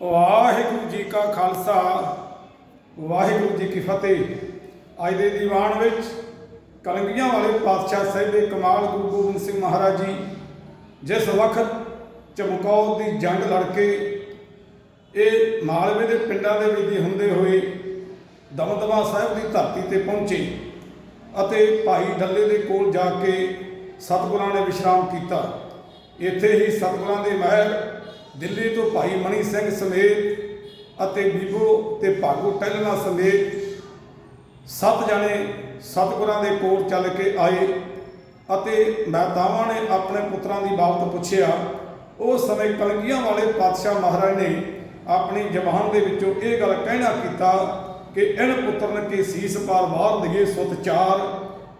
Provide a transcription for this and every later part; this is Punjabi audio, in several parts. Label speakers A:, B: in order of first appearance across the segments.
A: ਵਾਹਿਗੁਰੂ ਜੀ ਕਾ ਖਾਲਸਾ, ਵਾਹਿਗੁਰੂ ਜੀ ਕੀ ਫਤਿਹ। ਅੱਜ ਦੇ ਦੀਵਾਨ ਵਿੱਚ ਕਲੰਗੀਆਂ ਵਾਲੇ ਪਾਤਸ਼ਾਹ ਸਾਹਿਬ ਦੇ ਕਮਾਲ ਗੁਰੂ ਗੋਬਿੰਦ ਸਿੰਘ ਮਹਾਰਾਜ ਜੀ, ਜਿਸ ਵਕਤ ਚਮਕੌਰ ਦੀ ਜੰਗ ਲੜ ਕੇ ਇਹ ਮਾਲਵੇ ਦੇ ਪਿੰਡਾਂ ਦੇ ਵਿੱਚ ਹੁੰਦੇ ਹੋਏ ਦਮਦਮਾ ਸਾਹਿਬ ਦੀ ਧਰਤੀ ਤੇ ਪਹੁੰਚੇ ਅਤੇ ਭਾਈ ਡੱਲੇ ਦੇ ਕੋਲ ਜਾ ਕੇ ਸਤਿਗੁਰਾਂ ਨੇ ਵਿਸ਼ਰਾਮ ਕੀਤਾ। ਇੱਥੇ ਹੀ ਸਤਿਗੁਰਾਂ ਦੇ ਮਹਿਲ ਦਿੱਲੀ ਤੋਂ ਭਾਈ ਮਣੀ ਸਿੰਘ ਸਮੇਤ ਅਤੇ ਬੀਬੋ ਤੇ ਭਾਗੋ ਟਹਿਲਣਾ ਸਮੇਤ ਸੱਤ ਜਣੇ ਸਤਿਗੁਰਾਂ ਦੇ ਕੋਲ ਚੱਲ ਕੇ ਆਏ ਅਤੇ ਮਹਿਤਾਵਾਂ ਨੇ ਆਪਣੇ ਪੁੱਤਰਾਂ ਦੀ ਬਾਬਤ ਪੁੱਛਿਆ ਉਸ ਸਮੇਂ ਕਲਗੀਆਂ ਵਾਲੇ ਪਾਤਸ਼ਾਹ ਮਹਾਰਾਜ ਨੇ ਆਪਣੀ ਜ਼ਬਾਨ ਦੇ ਵਿੱਚੋਂ ਇਹ ਗੱਲ ਕਹਿਣਾ ਕੀਤਾ ਕਿ ਇਨ ਪੁੱਤਰਨ ਕੇ ਸੀਸ ਪਾਰ ਬਾਹਰ ਦਈਏ ਸੁਤ ਚਾਰ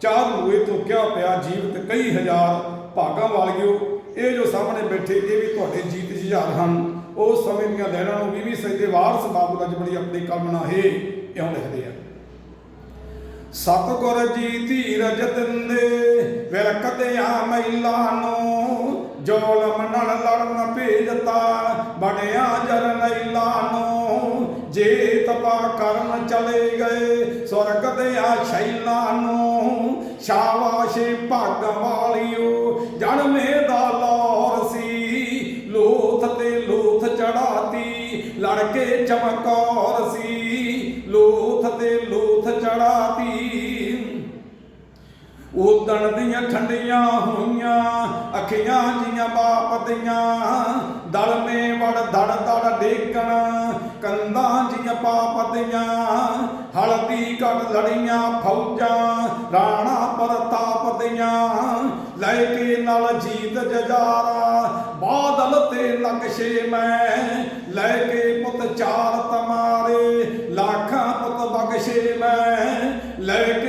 A: ਚਾਰ ਮੂਏ ਤੋਂ ਕਿਆ ਪਿਆ ਜੀਵਤ ਕਈ ਹਜ਼ਾਰ ਭਾਗਾਂ ਵਾਲਿਓ ਇਹ ਜੋ ਸਾਹਮਣੇ ਬੈਠੇ, ਇਹ ਵੀ ਤੁਹਾਡੇ ਜੀਤ ਜੁਝਾਰ ਹਨ। ਉਸ ਸਮੇਂ ਦੀਆਂ ਲਹਿਰਾਂ ਨੂੰ ਵੀ ਵੀ ਸਜਦੇ ਵਾਰਸ ਬਾਬੂ ਅੱਜ ਬੜੀ ਆਪਣੀ ਕਲਮਨਾ ਹੈ ਇਉਂ ਲਿਖਦੇ ਆ। ਸਤਿਗੁਰ ਜੀ ਧੀਰਜ ਦਿੰਦੇ ਵਿਰਕਦਿਆਂ ਮਹਿਲਾ ਨੂੰ। ਜੋਲਮ ਲੜਨ ਭੇਜਤਾ, ਬਣਿਆ ਜਰਨੈਲਾ ਨੂੰ। ਜੇ ਤਪਾ ਕਰਨ ਚਲੇ ਗਏ ਸੁਰਗ ਤੇ ਸ਼ੈਲਾਂ ਨੂੰ। ਸ਼ਾਬਾਸ਼ੇ ਭਾਗ ਵਾਲਿਓ, ਜਨਮੇ ਦਾ ਚੜਾਤੀ ਚਮਕੌਰ ਸੀ, ਲੋਥ ਤੇ ਲੋਥ ਚੜਾਤੀ ਉਦਣ ਦੀਆਂ ਠੰਡੀਆਂ ਹੋਈਆਂ, ਅੱਖੀਆਂ ਜੀਆਂ ਬਾਪ ਦੀਆਂ, ਦਲ ਮੇ ਵੜ ਦੜ ਦੜ ਡੇਕਣ ਕੰਦਾਂ ਜੀਆਂ ਪਾਪ ਦੀਆਂ, ਹਲਦੀ ਕੜ ਲੜੀਆਂ ਫੌਜਾਂ, ਰਾਣਾ ਪ੍ਰਤਾਪ ਦੀਆਂ, ਲੈ ਕੇ ਨਾਲ ਜੀਤ ਜਜਾਰਾ ਬਾਦਲ ਤੇ ਨਕਸ਼ੇ ਮੈਂ। ਲੈ ਕੇ ਪੁੱਤ ਚਾਰ ਤਮਾਰੇ, ਲੱਖਾਂ ਪੁੱਤ ਬਖਸ਼ੇ ਮੈਂ। ਲੈ ਕੇ